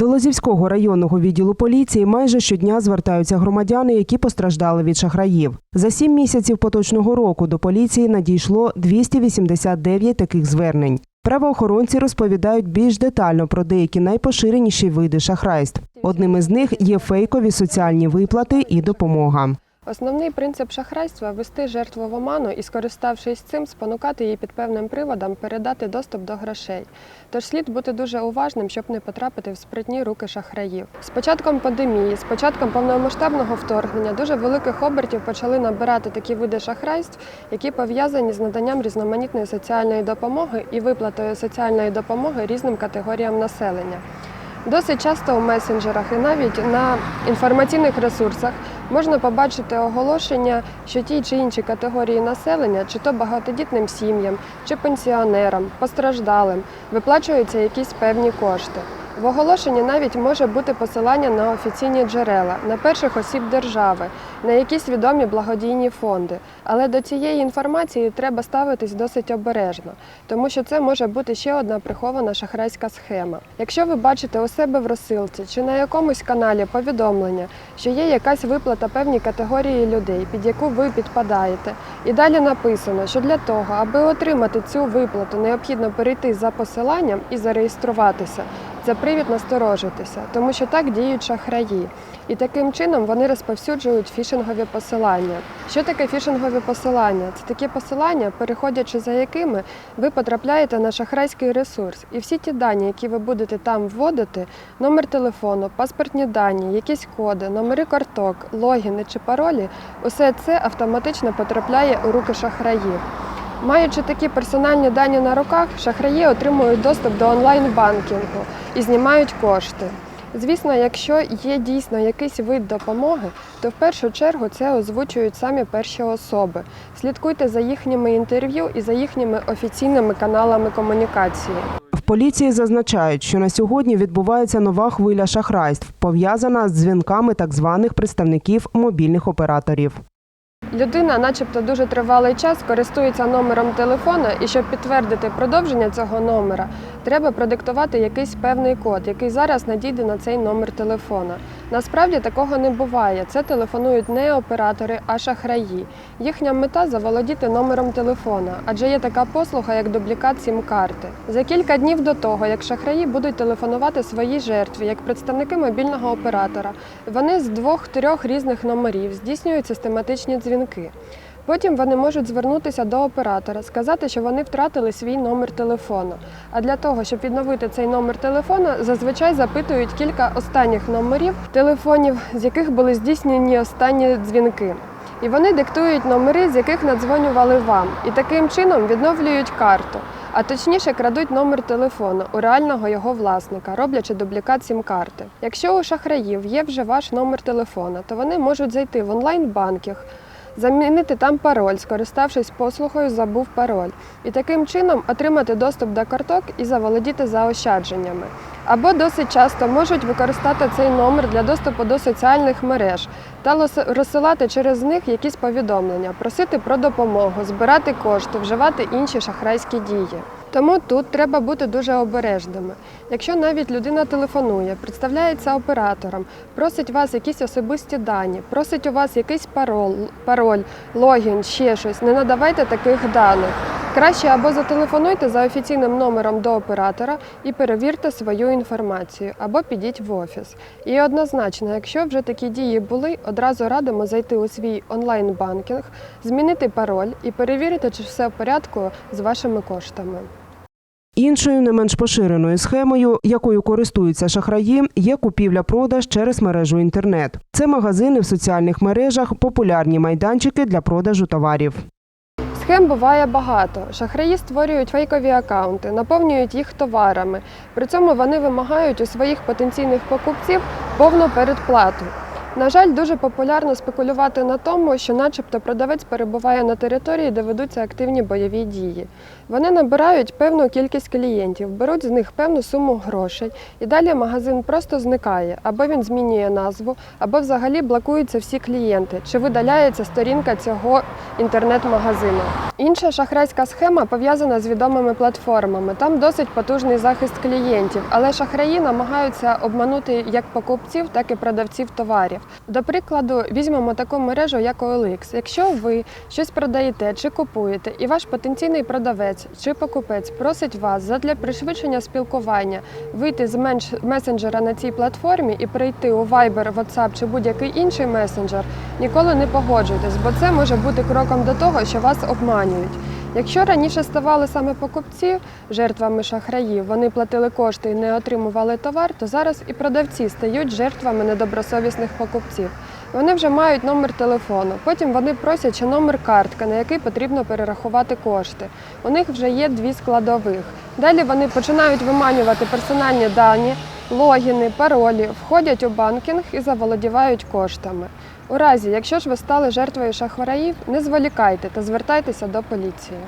До Лозівського районного відділу поліції майже щодня звертаються громадяни, які постраждали від шахраїв. За сім місяців поточного року до поліції надійшло 289 таких звернень. Правоохоронці розповідають більш детально про деякі найпоширеніші види шахрайств. Одним із них є фейкові соціальні виплати і допомога. Основний принцип шахрайства ввести жертву в оману і, скориставшись цим, спонукати її під певним приводом передати доступ до грошей. Тож слід бути дуже уважним, щоб не потрапити в спритні руки шахраїв. З початком пандемії, з початком повномасштабного вторгнення, дуже великих обертів почали набирати такі види шахрайств, які пов'язані з наданням різноманітної соціальної допомоги і виплатою соціальної допомоги різним категоріям населення. Досить часто у месенджерах і навіть на інформаційних ресурсах можна побачити оголошення, що ті чи інші категорії населення, чи то багатодітним сім'ям, чи пенсіонерам, постраждалим, виплачуються якісь певні кошти. В оголошенні навіть може бути посилання на офіційні джерела, на перших осіб держави, на якісь відомі благодійні фонди. Але до цієї інформації треба ставитись досить обережно, тому що це може бути ще одна прихована шахрайська схема. Якщо ви бачите у себе в розсилці чи на якомусь каналі повідомлення, що є якась виплата певній категорії людей, під яку ви підпадаєте, і далі написано, що для того, аби отримати цю виплату, необхідно перейти за посиланням і зареєструватися. Це привід насторожитися, тому що так діють шахраї. І таким чином вони розповсюджують фішингові посилання. Що таке фішингові посилання? Це такі посилання, переходячи за якими ви потрапляєте на шахрайський ресурс. І всі ті дані, які ви будете там вводити, номер телефону, паспортні дані, якісь коди, номери карток, логіни чи паролі, усе це автоматично потрапляє у руки шахраїв. Маючи такі персональні дані на руках, шахраї отримують доступ до онлайн-банкінгу і знімають кошти. Звісно, якщо є дійсно якийсь вид допомоги, то в першу чергу це озвучують самі перші особи. Слідкуйте за їхніми інтерв'ю і за їхніми офіційними каналами комунікації. В поліції зазначають, що на сьогодні відбувається нова хвиля шахрайств, пов'язана з дзвінками так званих представників мобільних операторів. Людина, начебто, дуже тривалий час користується номером телефона, і щоб підтвердити продовження цього номера, треба продиктувати якийсь певний код, який зараз надійде на цей номер телефона. Насправді такого не буває. Це телефонують не оператори, а шахраї. Їхня мета заволодіти номером телефона, адже є така послуга, як дублікат сім-карти. За кілька днів до того, як шахраї будуть телефонувати своїй жертві, як представники мобільного оператора, вони з двох-трьох різних номерів здійснюють систематичні дзвінки. Потім вони можуть звернутися до оператора, сказати, що вони втратили свій номер телефону. А для того, щоб відновити цей номер телефона, зазвичай запитують кілька останніх номерів телефонів, з яких були здійснені останні дзвінки. І вони диктують номери, з яких надзвонювали вам, і таким чином відновлюють карту. А точніше крадуть номер телефону у реального його власника, роблячи дублікат сім-карти. Якщо у шахраїв є вже ваш номер телефона, то вони можуть зайти в онлайн-банкінг, замінити там пароль, скориставшись послугою Забув пароль, і таким чином отримати доступ до карток і заволодіти заощадженнями. Або досить часто можуть використати цей номер для доступу до соціальних мереж та розсилати через них якісь повідомлення, просити про допомогу, збирати кошти, вживати інші шахрайські дії. Тому тут треба бути дуже обережними. Якщо навіть людина телефонує, представляється оператором, просить вас якісь особисті дані, просить у вас якийсь пароль, пароль, логін, ще щось, не надавайте таких даних. Краще або зателефонуйте за офіційним номером до оператора і перевірте свою інформацію, або підіть в офіс. І однозначно, якщо вже такі дії були, одразу радимо зайти у свій онлайн-банкінг, змінити пароль і перевірити, чи все в порядку з вашими коштами. Іншою не менш поширеною схемою, якою користуються шахраї, є купівля-продаж через мережу інтернет. Це магазини в соціальних мережах, популярні майданчики для продажу товарів. Схем буває багато. Шахраї створюють фейкові акаунти, наповнюють їх товарами. При цьому вони вимагають у своїх потенційних покупців повну передплату. На жаль, дуже популярно спекулювати на тому, що, начебто, продавець перебуває на території, де ведуться активні бойові дії. Вони набирають певну кількість клієнтів, беруть з них певну суму грошей, і далі магазин просто зникає, або він змінює назву, або взагалі блокуються всі клієнти, чи видаляється сторінка цього інтернет-магазину. Інша шахрайська схема пов'язана з відомими платформами. Там досить потужний захист клієнтів, але шахраї намагаються обманути як покупців, так і продавців товарів. До прикладу, візьмемо таку мережу, як OLX. Якщо ви щось продаєте чи купуєте, і ваш потенційний продавець чи покупець просить вас задля пришвидшення спілкування вийти з менш месенджера на цій платформі і перейти у Viber, WhatsApp чи будь-який інший месенджер, ніколи не погоджуйтесь, бо це може бути кроком до того, що вас обманюють. Якщо раніше ставали саме покупці жертвами шахраїв, вони платили кошти і не отримували товар, то зараз і продавці стають жертвами недобросовісних покупців. Вони вже мають номер телефону, потім вони просять ще номер картки, на який потрібно перерахувати кошти. У них вже є дві складових. Далі вони починають виманювати персональні дані, логіни, паролі, входять у банкінг і заволодівають коштами. У разі, якщо ж ви стали жертвою шахраїв, не зволікайте та звертайтеся до поліції.